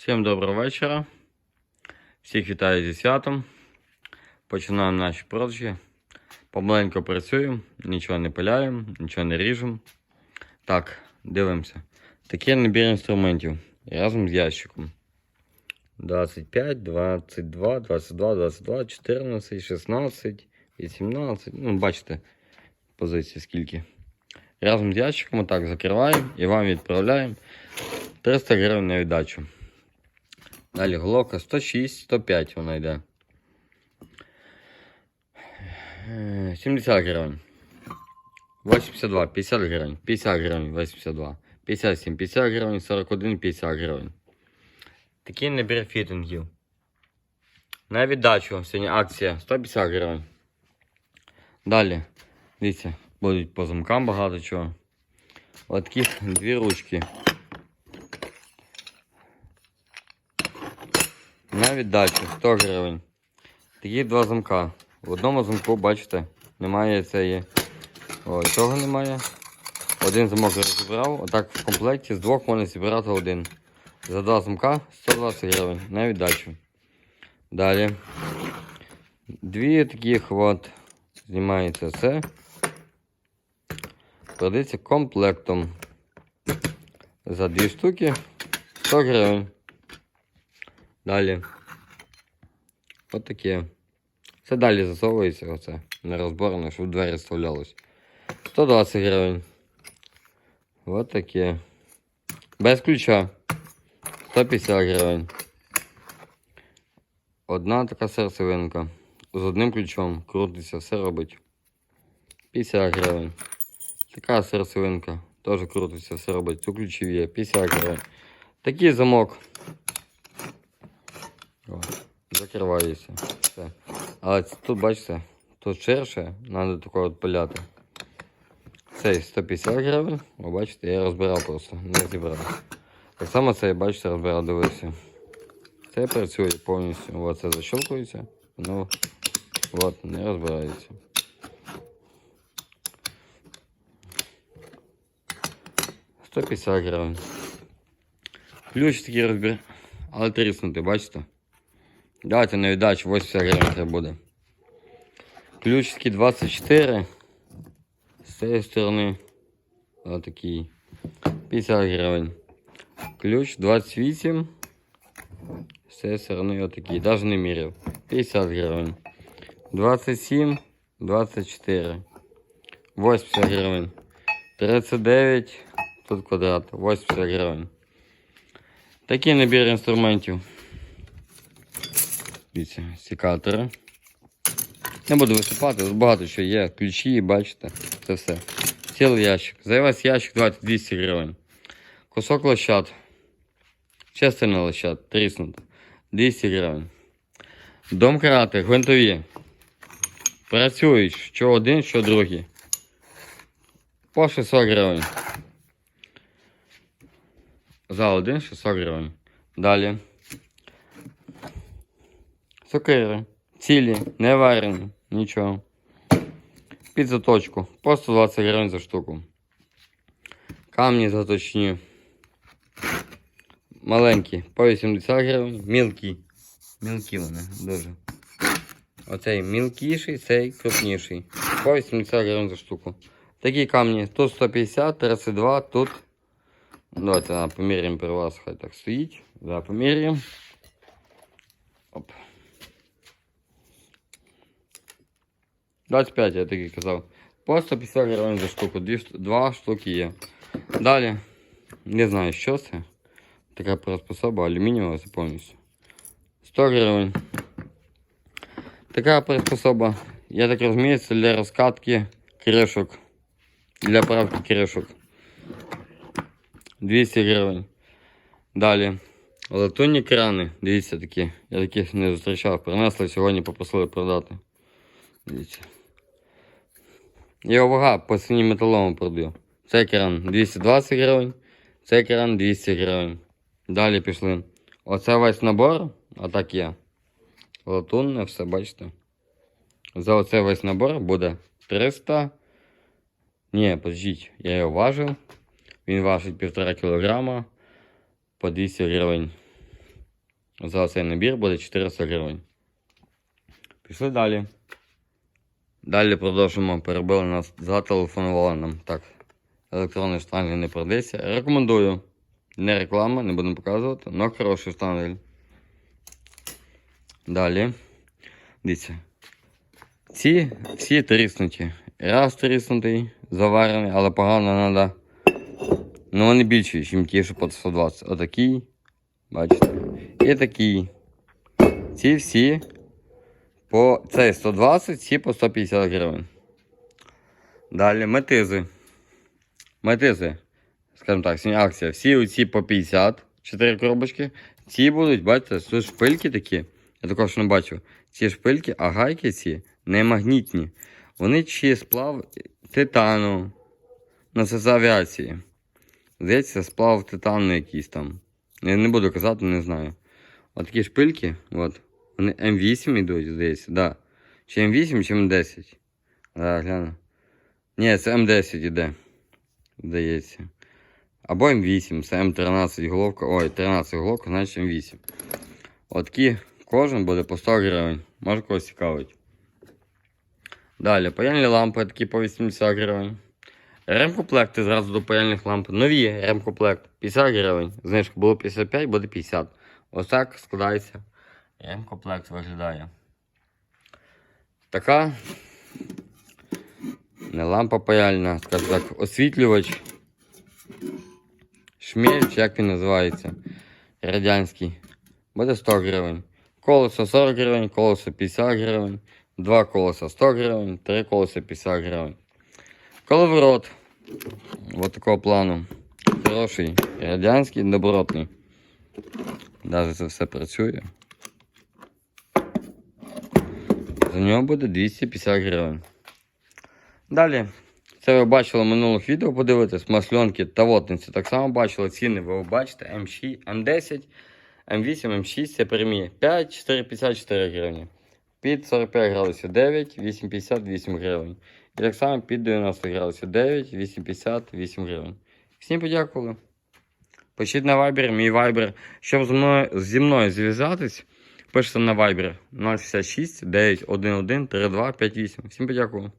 Всім доброго вечора. Всіх вітаю зі святом. Починаємо наші продажі. Помаленько працюємо, нічого не пиляємо, нічого не ріжемо. Так, дивимося. Такий набір інструментів разом з ящиком. 25, 22, 22, 22, 14, 16, 18. Ну, бачите, позиції скільки. Разом з ящиком отак закриваємо і вам відправляємо 300 гривень на віддачу. Далі головка 106, 105 вона йде. Е, 70 гривень. 82, 50 гривень, 50 гривень, 82, 57, 50 гривень, 41, 50 гривень. Такий набір фітингів. На віддачу сьогодні акція 150 гривень. Далі, дивіться, будуть по замкам багато чого. От такі дві ручки. На віддачу 100 гривень. Такі два замка. В одному замку, бачите, немає цієї. О, цього немає. Один замок я розібрав. Отак в комплекті з двох можна зібрати один. За два замка 120 гривень на віддачу. Далі. Дві таких от. Знімається це. Продається комплектом. За дві штуки 100 гривень. Далі. От таке. Це далі засовується оце. Не розборно, щоб двері вставлялось. 120 гривень. От таке. Без ключа. 150 гривень. Одна така серцевинка. З одним ключом. Крутиться, все робить. 50 гривень. Така серцевинка. Теж крутиться, все робить. Тут ключів є. 50 гривень. Такий замок. Закривається. Все. Але тут, бачите, тут ширше, треба такого от пиляти. Цей 150 гривень. О, бачите, я розбирав просто, не зібрав. Так само цей, бачите, розбирав, дивився. Це працює повністю. От це защелкується, ну от, не розбирається. Сто гривень. Ключ такий розбір, але тріснутий, бачите? Давайте на віддачу 80 гривень це буде. Ключ такий 24. З цієї сторони. Отакий. 50 гривень. Ключ 28. З цієї сторони отакий. Даже не міряв. 50 гривень. 27, 24. 80 гривень. 39. Тут квадрат. 80 гривень. Такий набір інструментів. Дивіться, секатори. Не буду висипати, тут багато що є. Ключі, бачите, це все. Цілий ящик. За весь ящик 20 200 гривень. Кусок лощат. Частина лощат, тріснута. 200 гривень. Дом карати, гвинтові. Працюють, що один, що другий. По 600 гривень. За один 600 гривень. Далі. Сокири. Цілі, не варені, нічого. Під заточку. По 120 гривень за штуку. Камні заточні. Маленькі, по 80 гривень. Мілкі. Мілкі вони дуже. Оцей мілкіший, цей крупніший. По 80 гривень за штуку. Такі камні. Тут 150, 32, тут. Давайте да, поміряємо при вас, хай так стоїть. Да, поміряємо. 25, я такий казав. По 150 гривень за штуку, дві, ш- два штуки є. Далі, не знаю, що це. Така приспособа, алюмінієва це повністю. 100 гривень. Така приспособа, я так розумію, це для розкатки кришок. Для правки кришок. 200 гривень. Далі. Латунні крани. Дивіться такі. Я таких не зустрічав. Принесли сьогодні, попросили продати. Дивіться. Його вага по ціні металому продаю. Цей кран 220 гривень, цей кран 200 гривень. Далі пішли. Оце весь набор, отак є. Латунне, все бачите. За оце весь набор буде 300. Ні, подождіть, я його важив. Він важить 1,5 кілограма по 200 гривень. За цей набір буде 400 гривень. Пішли далі. Далі продовжимо. Перебили нас, зателефонували нам. Так, електронний штангель не продається. Рекомендую. Не реклама, не будемо показувати, але хороший штангель. Далі. Дивіться. Ці всі тріснуті. Раз тріснутий, заварений, але погано треба. Ну вони більші, ніж ті, що по 120. Отакий. Бачите. І такий. Ці всі по цей 120, ці по 150 гривень. Далі метизи. Метизи. Скажімо так, сьогодні акція. Всі оці по 50, 4 коробочки. Ці будуть, бачите, тут шпильки такі. Я також не бачив. Ці шпильки, а гайки ці не магнітні. Вони чи сплав титану. Ну, це авіації. Здається, сплав титану якийсь там. Я не буду казати, не знаю. От такі шпильки, от. Вони М8 йдуть, здається, да. Чи М8, чи М10. Да, гляну. Ні, це М10 іде. Здається. Або М8, це М13 головка. Ой, 13 головка, значить М8. Отакі кожен буде по 100 гривень. Може когось цікавить. Далі, паяльні лампи такі по 80 гривень. Ремкомплекти зразу до паяльних ламп. Нові ремкомплект 50 гривень. Знижка було 55, буде 50. Ось так складається. Ремкомплект виглядає. Така. Не лампа паяльна, скажімо так, освітлювач. Шмель, чи як він називається. Радянський. Буде 100 гривень. Колесо 40 гривень, колесо 50 гривень. Два колеса 100 гривень, три колеса 50 гривень. Коловорот. Вот такого плану. Хороший, радянський, добротний. Навіть це все працює. За нього буде 250 гривень. Далі. Це ви бачили в минулих відео, подивитись, масльонки та вотниці. Так само бачили ціни, ви бачите, М6, М10, М8, М6 це прямі 5, 4, 54 гривні. Під 45 градусів 9, 8,50, 8 гривень. І так само під 90 градусів 9, 8,50, 8 гривень. Всім подякували. Пишіть на Viber, мій Viber. Щоб зі мною, зі мною зв'язатись, пишете на Viber 066 911 3258. Всім подякували.